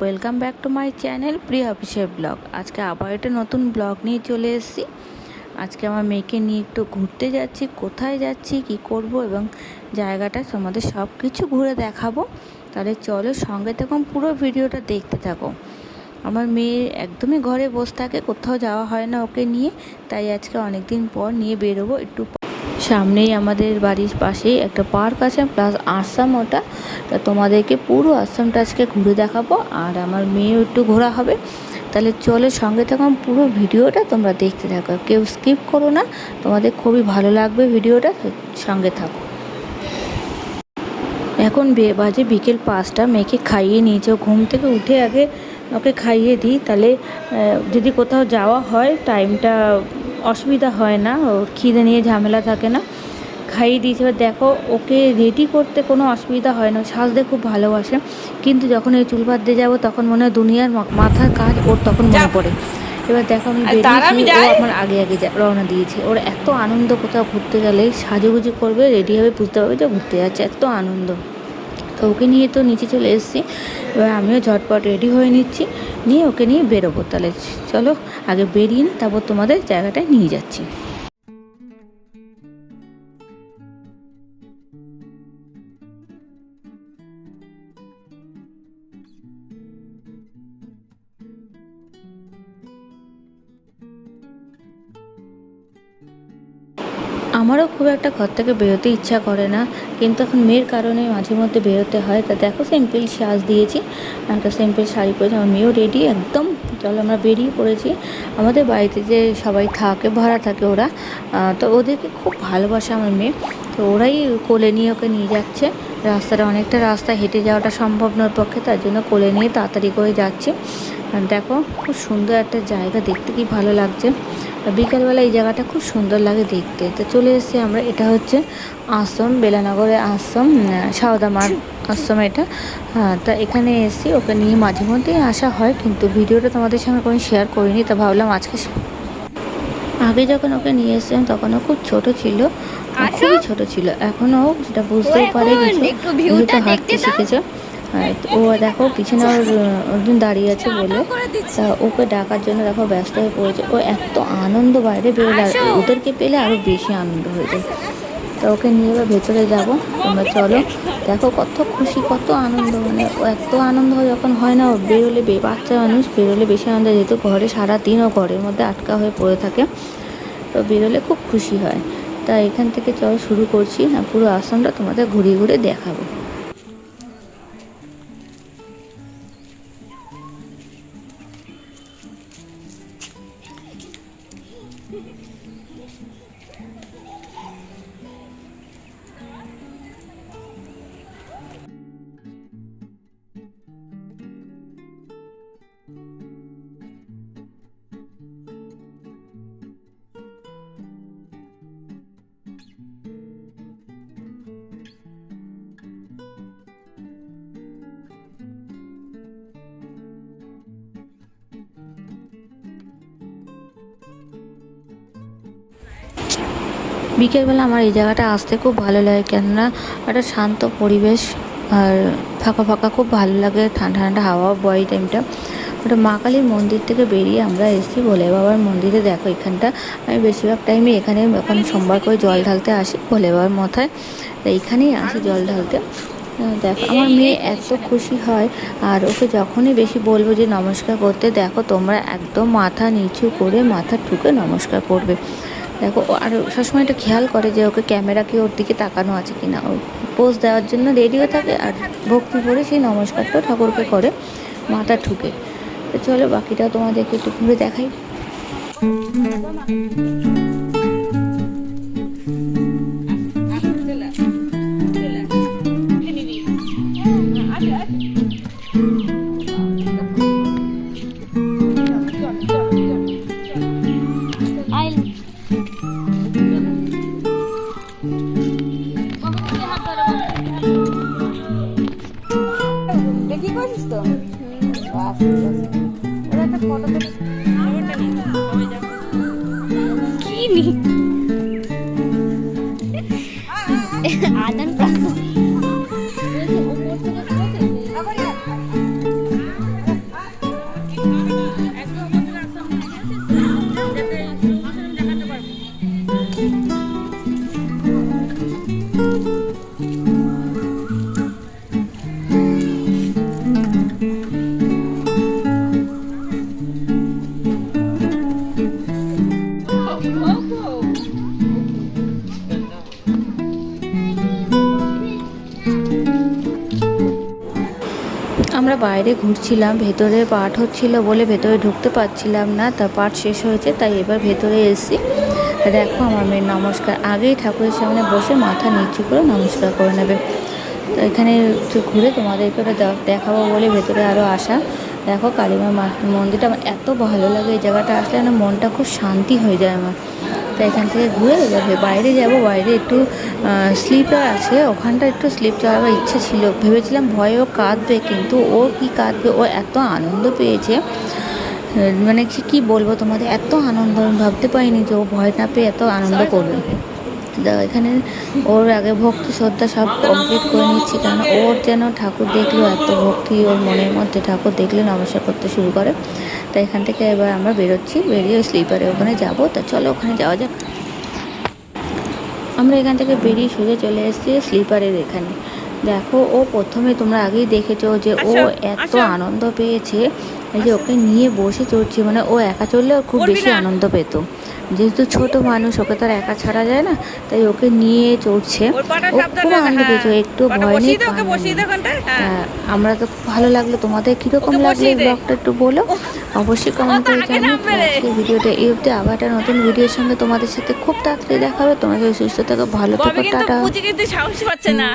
Welcome back to my channel প্রিয় অফিসের blog আজকে আবার একটা নতুন ব্লগ নিয়ে চলে এসেছি। আজকে আমার মেয়েকে নিয়ে একটু ঘুরতে যাচ্ছি, কোথায় যাচ্ছি, কি করব এবং জায়গাটা তোমাদের সব কিছু ঘুরে দেখাবো। তাহলে চলো সঙ্গে তখন পুরো ভিডিওটা দেখতে থাকো। আমার মেয়ে একদমই ঘরে বসে থাকে, কোথাও যাওয়া হয় না ওকে নিয়ে। তাই আজকে অনেক দিন পর নিয়ে বেরোবো একটু সামনেই আমাদের বাড়ির পাশেই একটা পার্ক আছে, প্লাস আসাম ওটা। তা তোমাদেরকে পুরো আসামটা আজকে ঘুরে দেখাবো, আর আমার মেয়েও একটু ঘোরা হবে। তাহলে চলে সঙ্গে থাকুন পুরো ভিডিওটা তোমরা দেখতে থাকো, কেউ স্কিপ করো না। তোমাদের খুবই ভালো লাগবে ভিডিওটা সঙ্গে থাকো। এখন বে- বাজে বিকেল পাঁচটা, মেয়েকে খাইয়ে নিয়েছে ঘুম থেকে উঠে আগে ওকে খাইয়ে দিই, তাহলে যদি কোথাও যাওয়া হয় টাইমটা অসুবিধা হয় না ওর খিদে নিয়ে ঝামেলা থাকে না। খাইয়ে দিয়েছে এবার দেখো ওকে রেডি করতে কোনো অসুবিধা হয় না সাজতে খুব ভালোবাসে। কিন্তু যখন এই চুল বাঁধতে যাব তখন মনে হয় দুনিয়ার মাথার কাজ ওর তখন মনে পড়ে। এবার দেখো আমি বেরিয়েছি ও আমার আগে আগে রওনা দিয়েছে। ওর এত আনন্দ কোথাও ঘুরতে গেলে সাজুগুজু করবে রেডি হবে বুঝতে পারবে যে ঘুরতে যাচ্ছে এত আনন্দ। তো ওকে নিয়ে তো নিচে চলে এসেছি। এবার আমিও ঝটপট রেডি হয়ে নিচ্ছি। নিয়ে ওকে নিয়ে বেরোবো। তাহলে চলো, আগে বেরিয়ে তারপর তোমাদের জায়গাটায় নিয়ে যাচ্ছি। আমারও খুব একটা ঘর থেকে বেরোতে ইচ্ছা করে না, কিন্তু এখন মেয়ের কারণে মাঝে মধ্যে বেরোতে হয়। তা দেখো সিম্পল সাজ দিয়েছি। একটা সিম্পল শাড়ি পরেছি, আমার মেয়েও রেডি একদম। চলো আমরা বেরিয়ে পড়েছি। আমাদের বাড়িতে যে সবাই থাকে, ভরা থাকে ওরা তো ওদেরকে খুব ভালোবাসে আমার মেয়ে। তো ওরাই কোলে নিয়ে ওকে নিয়ে যাচ্ছে। রাস্তাটা অনেকটা রাস্তা হেঁটে যাওয়াটা সম্ভব নয় পক্ষে তার জন্য কোলে নিয়ে তাড়াতাড়ি করে যাচ্ছে। দেখো খুব সুন্দর একটা জায়গা দেখতে কি ভালো লাগছে। বিকালবেলা এই জায়গাটা খুব সুন্দর লাগে দেখতে। তো চলে এসেছি আমরা এটা হচ্ছে আশ্রম বেলানগরে আশ্রম আহ, সারদামার আশ্রম এটা। হ্যাঁ তা এখানে এসেছি ওকে নিয়ে মাঝে মধ্যেই আসা হয় কিন্তু ভিডিওটা তোমাদের সঙ্গে কোনো শেয়ার করিনি তা ভাবলাম আজকে আগে যখন ওকে নিয়ে এসেছিলাম তখন ও খুব ছোট ছিল আর খুবই ছোট ছিল। এখনও সেটা বুঝতেও পারে কিছু। যেহেতু হাঁটতে শিখেছে। ও দেখো পিছনে একজন দাঁড়িয়ে আছে বলে। তা ওকে ডাকার জন্য দেখো ব্যস্ত হয়ে পড়েছে। ও এত আনন্দ বাইরে বেরোলে। ওদেরকে পেলে আরও বেশি আনন্দ হয়ে যায়। তা ওকে নিয়ে এবার ভেতরে যাব। তোমরা চলো। দেখো কত খুশি, কত আনন্দ। মানে এত আনন্দ যখন হয় না বেরোলে বাচ্চা মানুষ বেরোলে বেশি আনন্দ যেহেতু ঘরে সারাদিন ও ঘরের মধ্যে আটকা হয়ে পড়ে থাকে। তো বেরোলে খুব খুশি হয়। তা এখান থেকে চলো শুরু করছি। না পুরো আসনটা তোমাদের ঘুরে ঘুরে দেখাবো। বিকেলবেলা আমার এই জায়গাটা আসতে খুব ভালো লাগে, কেননা একটা শান্ত পরিবেশ আর ফাঁকা ফাঁকা খুব ভালো লাগে, ঠান্ডা ঠান্ডা হাওয়া, বয় টাইমটা ওটা মা কালীর মন্দির থেকে বেরিয়ে আমরা এসেছি ভোলে বাবার মন্দিরে। দেখো এখানটা, আমি বেশিরভাগ টাইমে এখানে এখন সোমবার করে জল ঢালতে আসি ভোলে বাবার মাথায়। তো এইখানেই আসি জল ঢালতে। দেখো, আমার মেয়ে এত খুশি হয়, আর ওকে যখনই বেশি বলব যে নমস্কার করতে, দেখো তোমরা একদম মাথা নিচু করে মাথা ঠুকে নমস্কার করবে। দেখো আর সবসময় একটা খেয়াল করে যে ওকে ক্যামেরা কি ওর দিকে তাকানো আছে কি না ও পোজ দেওয়ার জন্য রেডিও থাকে আর ভক্তি করে সেই নমস্কারটা ঠাকুরকে করে মাথা ঠুকে। তো চলো বাকিটা তোমাদেরকে একটু ঘুরে দেখাই। কি আদান প্রাপ্ত বাইরে ঘুরছিলাম, ভেতরে পাঠ হচ্ছিল বলে ভেতরে ঢুকতে পারছিলাম না, তা পাঠ শেষ হয়েছে, তাই এবার ভেতরে এসেছি। দেখো আমার মেয়ের নমস্কার। আগেই ঠাকুরের সামনে বসে মাথা নিচু করে নমস্কার করে নেবে। তো এখানে ঘুরে তোমাদেরকে দেখাবো বলে ভেতরে আরও আসা দেখো কালীমা মন্দিরটা আমার এত ভালো লাগে, এই জায়গাটা আসলে না মনটা খুব শান্তি হয়ে যায় আমার। তো এখান থেকে ঘুরে এবার বাইরে যাব। বাইরে একটু স্লিপার আছে। ওখানটা একটু স্লিপ চালাবার ইচ্ছে ছিল। ভেবেছিলাম ভয়ে ও কাঁদবে, কিন্তু ও কি কাঁদবে? ও এত আনন্দ পেয়েছে। মানে কী বলব তোমাদের? এত আনন্দ আমি ভাবতে পারিনি যে ও ভয় না পেয়ে এত আনন্দ করবে। এখানে ওর আগে ভক্তি শ্রদ্ধা সব কমপ্লিট করে নিচ্ছি কারণ ওর যেন ঠাকুর দেখল এত ভক্তি ওর মনের মধ্যে ঠাকুর দেখলে নমস্কার করতে শুরু করে। তাই এখান থেকে এবার আমরা বেরোচ্ছি বেরিয়ে স্লিপারে ওখানে যাব। তা চলো ওখানে যাওয়া যাক। আমরা এখান থেকে বেরিয়ে সোজা চলে এসেছি স্লিপারের এখানে। দেখো ও প্রথমে তোমরা আগেই দেখেছ যে ও এত আনন্দ পেয়েছে এই যে ওকে নিয়ে বসে চড়ছে মানে ও একা চললে খুব বেশি আনন্দ পেত। যেহেতু ছোট মানুষ ওকে তো আর একা ছাড়া যায় না তাই ওকে নিয়ে চড়ছে। ও খুব আনন্দ হ্যাঁ। পেয়েছে একটু ভয় নেই হ্যাঁ। হ্যাঁ, আমরা তো খুব ভালো লাগল। তোমাদের কীরকম লাগল এই। ব্লগটা একটু বলো? অবশ্যই কমেন্ট করে জানিও। আজকে ভিডিওটা এই অবধি। আবার একটা নতুন ভিডিওর সঙ্গে তোমাদের সাথে খুব তাড়াতাড়ি দেখা হবে। তোমরা সুস্থ থাকো ভালো থাকো টাটা। সাহস পাচ্ছে না।